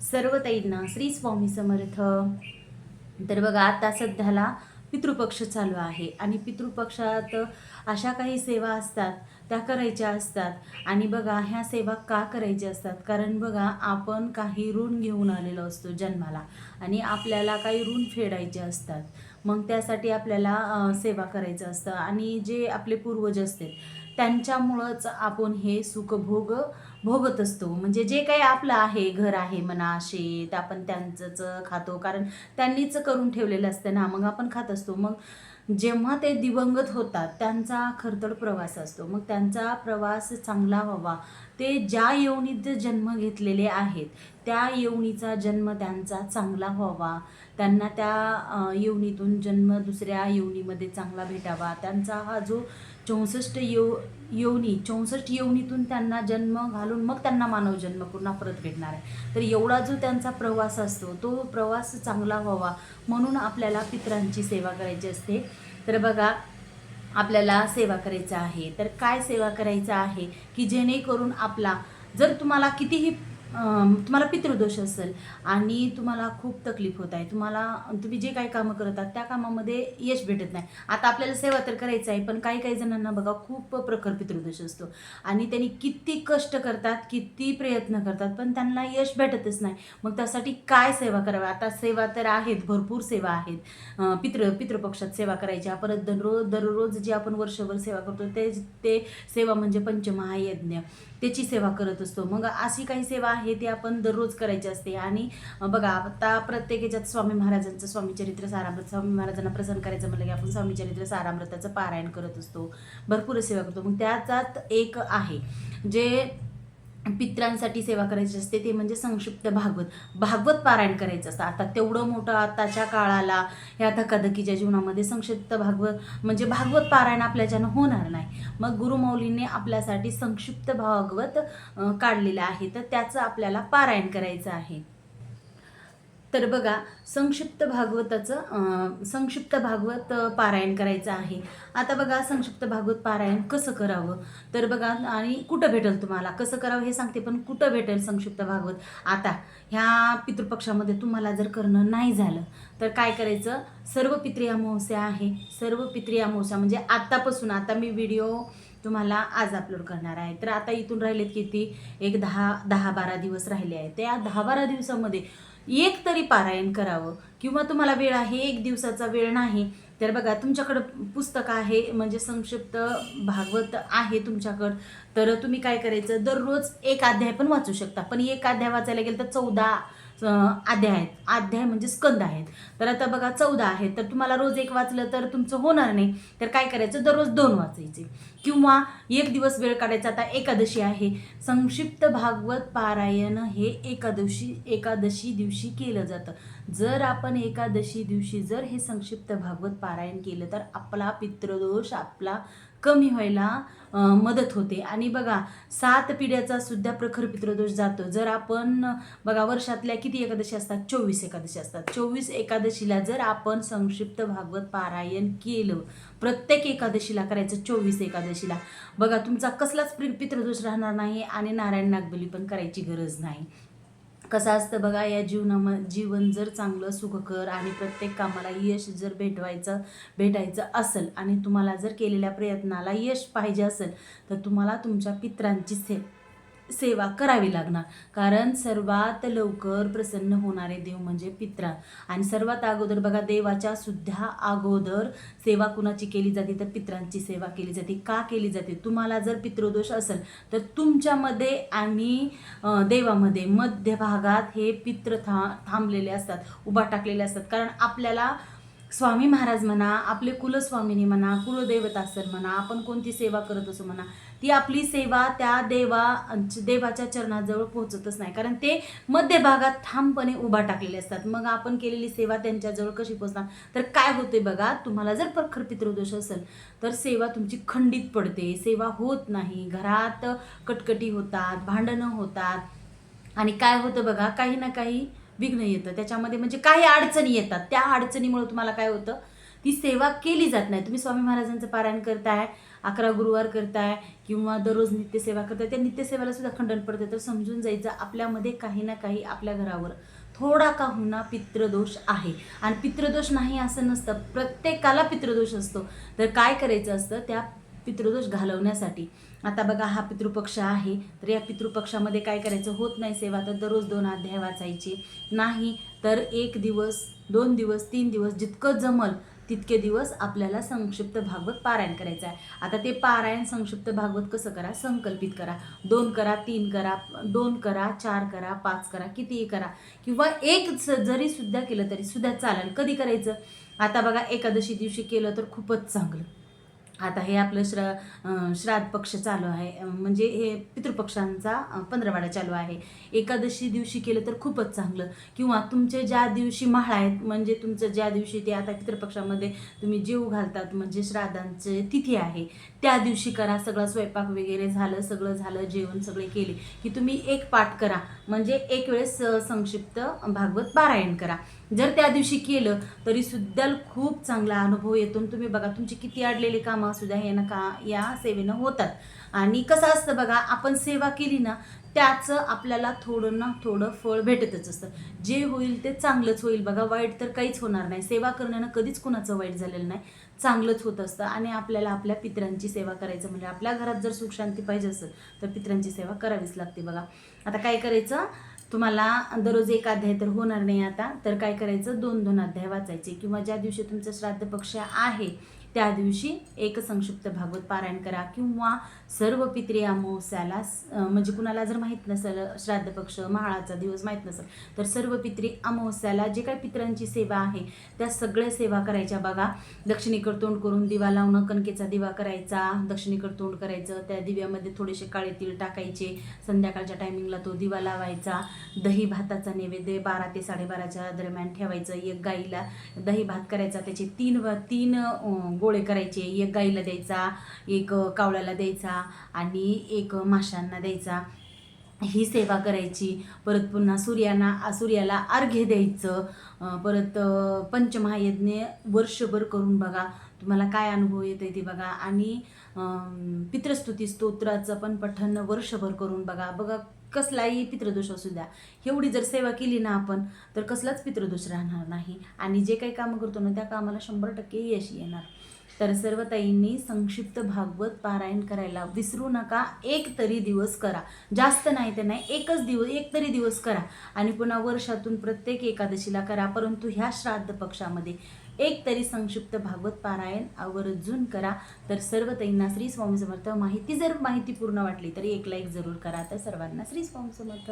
सर्व ताईंना श्री स्वामी समर्थ. तर बघा आता सध्याला पितृपक्ष चालू आहे. आणि पितृपक्षात अशा काही सेवा असतात त्या करायच्या असतात. आणि बघा ह्या सेवा का करायच्या असतात? कारण बघा आपण काही ऋण घेऊन आलेलो असतो जन्माला. आणि आपल्याला काही ऋण फेडायचे असतात. मग त्यासाठी आपल्याला सेवा करायचं असतं. आणि जे आपले पूर्वज असतात त्यांच्यामुळंच आपण हे सुखभोग भोगत असतो. म्हणजे जे काही आपलं आहे घर आहे म्हणा शेत आपण त्यांचंच खातो. कारण त्यांनीच करून ठेवलेलं असतं ना मग आपण खात असतो. मग जेव्हा ते दिवंगत होतात त्यांचा खरतड प्रवास असतो. मग त्यांचा प्रवास चांगला व्हावा. ते ज्या येवणीत जन्म घेतलेले आहेत त्या यवनीचा जन्म त्यांचा चांगला व्हावा. त्यांना त्या यवनीतून जन्म दुसऱ्या यवनीमध्ये चांगला भेटावा. त्यांचा हा जो चौसष्ट यव यवनी चौसष्ट यवनीतून त्यांना जन्म घालून मग त्यांना मानव जन्म पुन्हा परत भेटणार आहे. तर एवढा जो त्यांचा प्रवास असतो तो प्रवास चांगला व्हावा म्हणून आपल्याला पितरांची सेवा करायची असते. तर बघा आपल्याला सेवा करायचं आहे. तर काय सेवा करायचं आहे? की जेणेकरून आपला जर तुम्हाला कितीही तुम्हाला पितृदोष असेल आणि तुम्हाला खूप तकलीफ होत आहे. तुम्हाला तुम्ही जे काही कामं करतात त्या कामामध्ये यश भेटत नाही. आता आपल्याला सेवा तर करायचं आहे पण काही काही जणांना बघा खूप प्रखर पितृदोष असतो. आणि त्यांनी किती कष्ट करतात किती प्रयत्न करतात पण त्यांना यश भेटतच नाही. मग त्यासाठी काय सेवा करावी? आता सेवा तर आहेत भरपूर सेवा आहेत. पितृ पितृपक्षात सेवा करायच्या. परत दररोज दररोज जे आपण वर्षभर सेवा करतो ते ते सेवा म्हणजे पंचमहायज्ञ. त्याची सेवा करत असतो. मग अशी काही सेवा आहे ती आपण दररोज करायची असते. आणि बघा आता प्रत्येक याच्यात स्वामी महाराजांचं स्वामी चरित्र सारामृत स्वामी महाराजांना प्रसन्न करायचं म्हणलं की आपण स्वामी चरित्र सारामृताचं पारायण करत असतो. भरपूर सेवा करतो. मग त्याच्यात एक आहे जे पित्रांसाठी सेवा करायची असते ते म्हणजे संक्षिप्त भागवत. भागवत पारायण करायचं असतं. आता तेवढं मोठं आताच्या काळाला ह्या धकाधकीच्या जीवनामध्ये संक्षिप्त भागवत म्हणजे भागवत पारायण आपल्याच्यानं होणार नाही. मग गुरुमौलींनी आपल्यासाठी संक्षिप्त भागवत काढलेलं आहे. तर त्याचं आपल्याला पारायण करायचं आहे. तर बघा संक्षिप्त भागवताचं संक्षिप्त भागवत पारायण करायचं आहे. आता बघा संक्षिप्त भागवत पारायण कसं करावं? तर बघा आणि कुठं भेटेल तुम्हाला? कसं करावं हे सांगते पण कुठं भेटेल संक्षिप्त भागवत? आता ह्या पितृपक्षामध्ये तुम्हाला जर करणं नाही झालं तर काय करायचं? सर्व पित्री अमावस्या आहे. सर्व पित्री अमावस्या म्हणजे आत्तापासून आता मी व्हिडिओ तुम्हाला आज अपलोड करणार आहे. तर आता इथून राहिलेत किती? एक दहा दहा बारा दिवस राहिले आहेत. त्या दहा बारा दिवसामध्ये एक तरी पारायण करावं. किंवा तुम्हाला वेळ आहे एक दिवसाचा वेळ नाही तर बघा तुमच्याकडं पुस्तक आहे म्हणजे संक्षिप्त भागवत आहे तुमच्याकडं. तर तुम्ही काय करायचं? दररोज एक अध्याय पण वाचू शकता. पण एक अध्याय वाचायला गेलं तर चौदा अध्याय आहेत. अध्याय म्हणजे स्कंद आहेत. तर आता बघा चौदा आहेत. तर तुम्हाला रोज एक वाचलं तर तुमचं होणार नाही. तर काय करायचं? दररोज दोन वाचायचे. किंवा एक दिवस वेळ काढायचा. आता एकादशी आहे. संक्षिप्त भागवत पारायण हे एकादशी एकादशी दिवशी केलं जातं. जर आपण एकादशी दिवशी जर हे संक्षिप्त भागवत पारायण केलं तर आपला पितृदोष आपला कमी व्हायला मदत होते. आणि बघा सात पिढ्याचा सुद्धा प्रखर पितृदोष जातो. जर आपण बघा वर्षातल्या किती एकादशी असतात? चोवीस एकादशी असतात. चोवीस एकादशीला जर आपण संक्षिप्त भागवत पारायण केलं प्रत्येक एकादशीला करायचं चोवीस एकादशीला. बघा तुमचा कसलाच प्रि- पितृदोष राहणार नाही आणि नारायण नागबली पण करायची गरज नाही. कसं असतं बघा या जीवनाम जीवन जर चांगलं सुखकर आणि प्रत्येक कामाला यश जर भेटवायचं भेटायचं असेल आणि तुम्हाला जर केलेल्या प्रयत्नाला यश पाहिजे असेल तर तुम्हाला तुमच्या पित्रांची से सेवा करावी लागणार. कारण सर्वात लवकर प्रसन्न होणारे देव म्हणजे पित्रा. आणि सर्वात अगोदर बघा देवाच्या सुद्धा अगोदर सेवा कुणाची केली जाते? तर पित्रांची सेवा केली जाते. का केली जाते? तुम्हाला जर पितृदोष असेल तर तुमच्यामध्ये आणि देवामध्ये मध्यभागात हे पित्र था थांबलेले असतात उभा टाकलेले असतात. कारण आपल्याला स्वामी महाराज म्हणा आपले कुलस्वामिनी म्हणा कुलदेवता असेल म्हणा आपण कोणती सेवा करत असो म्हणा ती आपली सेवा त्या देवा देवाच्या चरणाजवळ पोहोचतच नाही. कारण ते मध्यभागात ठामपणे उभा टाकलेले असतात. मग आपण केलेली सेवा त्यांच्याजवळ कशी पोचणार तर काय होते बघा तुम्हाला जर प्रखर पितृदोष असेल तर सेवा तुमची खंडित पडते. सेवा होत नाही. घरात कटकटी होतात भांडणं होतात. आणि काय होतं बघा काही ना काही विघ्न येतं. त्याच्यामध्ये म्हणजे काही अडचणी येतात. त्या अडचणीमुळे तुम्हाला काय होतं? ती सेवा केली जात नाही. तुम्ही स्वामी महाराजांचं पारायण करताय अकरा गुरुवार करताय किंवा दररोज नित्यसेवा करताय त्या नित्यसेवेला सुद्धा खंडन पडते तर समजून जायचं आपल्यामध्ये काही ना काही आपल्या घरावर थोडा का होईना पितृदोष आहे. आणि पितृदोष नाही असं नसतं. प्रत्येकाला पितृदोष असतो. तर काय करायचं असतं? त्या पितृदोष घालवण्यासाठी. आता बघा हा पितृपक्ष आहे. तर या पितृपक्षामध्ये काय करायचं? होत नाही सेवा. तर दररोज दोन अध्याय वाचायचे. नाही तर एक दिवस दोन दिवस तीन दिवस जितकं जमल तितके दिवस आपल्याला संक्षिप्त भागवत पारायण करायचं आहे. आता ते पारायण संक्षिप्त भागवत कसं करा? संकल्पित करा. दोन करा तीन करा दोन करा चार करा पाच करा कितीही करा. किंवा एक स- जरी सुद्धा केलं तरी सुद्धा चालेल. कधी करायचं? आता बघा एकादशी दिवशी केलं तर खूपच चांगलं. आता हे आपलं श्र श्राद्ध पक्ष चालू आहे. म्हणजे हे पितृपक्षांचा पंधरवाडा चालू आहे. एकादशी दिवशी केलं तर खूपच चांगलं. किंवा तुमचे ज्या दिवशी म्हाळ आहेत म्हणजे तुमचं ज्या दिवशी ते आता पितृपक्षामध्ये तुम्ही जीव घालतात म्हणजे श्राद्धांचे तिथी आहे त्या दिवशी करा. सगळा स्वयंपाक वगैरे झालं सगळं झालं जेवण सगळे केले की तुम्ही एक पाठ करा. म्हणजे एक वेळेस संक्षिप्त भागवत पारायण करा. जर त्या दिवशी केलं तरी सुद्धा खूप चांगला अनुभव येतो तुम्ही बघा तुमची किती अडलेली कामं सुद्धा हे ना का या सेवेनं होतात. आणि कसं असतं बघा आपण सेवा केली ना त्याचं आपल्याला थोडं ना थोडं फळ भेटतच असतं. जे होईल ते चांगलंच होईल. बघा वाईट तर काहीच होणार नाही. सेवा करण्यानं कधीच कुणाचं वाईट झालेलं नाही. चांगलंच होत असतं आणि आपल्याला आपल्या पितरांची सेवा करायचं म्हणजे आपल्या घरात जर सुखशांती पाहिजे असेल तर पित्रांची सेवा करावीच लागते बघा. आता काय करायचं? तुम्हाला दररोज एक अध्याय तर होणार नाही आता. तर काय करायचं? दोन दोन अध्याय वाचायचे. किंवा ज्या दिवशी तुमचं श्राद्ध पक्ष आहे त्या दिवशी एक संक्षिप्त भागवत पारायण करा किंवा सर्व पित्री अमावस्याला म्हणजे कुणाला जर माहीत नसेल श्राद्ध पक्ष महाळाचा दिवस माहीत नसेल तर सर्व पित्री अमावस्याला जे काही पितरांची सेवा आहे त्या सगळ्या सेवा करायच्या. बघा दक्षिणेकडे तोंड करून दिवा लावणं कणकेचा दिवा करायचा दक्षिणेकडे तोंड करायचं त्या दिव्यामध्ये थोडेसे काळे तीळ टाकायचे संध्याकाळच्या टायमिंगला तो दिवा लावायचा दही भाताचा नैवेद्य बारा ते साडेबाराच्या दरम्यान ठेवायचं एक गाईला दही भात करायचा त्याचे तीन व तीन गो गोळे करायचे एक गाईला द्यायचा एक कावळ्याला द्यायचा आणि एक माशांना द्यायचा. ही सेवा करायची. परत पुन्हा सूर्यांना सूर्याला अर्घ्य द्यायचं. परत पंचमहायज्ञ वर्षभर करून बघा. तुम्हाला काय अनुभव येते ते बघा. आणि पितृस्तुती स्तोत्राचं पण पठण वर्षभर करून बघा. बघा कसलाही पितृदोष असू द्या. एवढी जर सेवा केली ना आपण तर कसलाच पितृदोष राहणार नाही. आणि जे काही कामं करतो ना त्या कामाला शंभर टक्के यश येणार. तर सर्व ताईंनी संक्षिप्त भागवत पारायण करायला विसरू नका. एक तरी दिवस करा. जास्त नाही ते नाही एकच दिवस एक तरी दिवस करा. आणि पुन्हा वर्षातून प्रत्येक एकादशीला करा परंतु ह्या श्राद्ध पक्षामध्ये एक तरी संक्षिप्त भागवत पारायण आवर्जून करा. तर सर्व ताईंना श्री स्वामी समर्थ माहिती जर माहिती पूर्ण वाटली तरी एक लाईक जरूर करा. तर सर्वांना श्री स्वामी समर्थ.